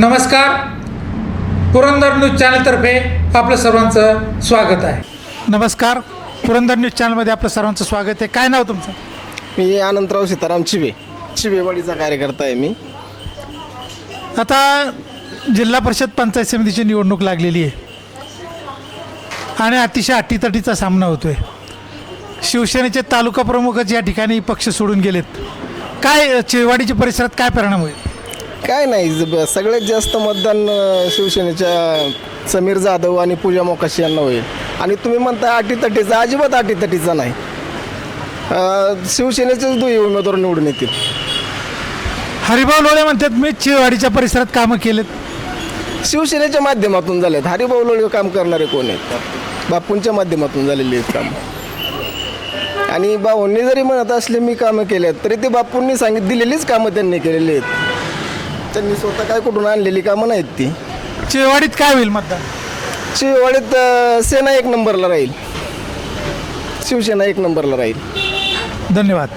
नमस्कार. पुरंदर न्यूज चॅनलतर्फे आपलं सर्वांचं स्वागत आहे. नमस्कार. पुरंदर न्यूज चॅनलमध्ये आपलं सर्वांचं स्वागत आहे. काय नाव तुमचं? मी अनंतराव सीताराम चिबे चिबेवाडीचा कार्यकर्ता आहे मी. आता जिल्हा परिषद पंचायत समितीची निवडणूक लागलेली आहे. आणि अतिशय अटीतटीचा सामना होतोय. शिवसेनेचे तालुका प्रमुखच या ठिकाणी पक्ष सोडून गेलेत. काय चिवाडीच्या परिसरात काय परिणाम होईल? काय नाही ज- सगळ्यात जास्त मतदान अ, शिवसेनेच्या समीर जाधव आणि पूजा मोकाशी यांना होईल. आणि तुम्ही म्हणता अटीतटीचा अजिबात अटीतटीचा नाही. अ, शिवसेनेचेच दोन्ही उमेदवार निवडून येतील. हरिभाऊ लोळे म्हणतात मी चिवाडीच्या परिसरात कामं केलेत. शिवसेनेच्या माध्यमातून झालेत. हरिभाऊ लोळे काम करणारे कोण आहेत? बापूंच्या माध्यमातून झालेली आहेत कामं. आणि बाबांनी जरी म्हणत असले मी कामं केल्यात तरी ते बापूंनी सांगित दिलेलीच कामं त्यांनी केलेली आहेत. त्यांनी स्वतः काय कुठून आणलेली कामं नाहीत ती. चिवाडीत काय होईल मतदान? शिववाडीत अ, सेना एक नंबरला राहील. शिवसेना एक नंबरला राहील. धन्यवाद.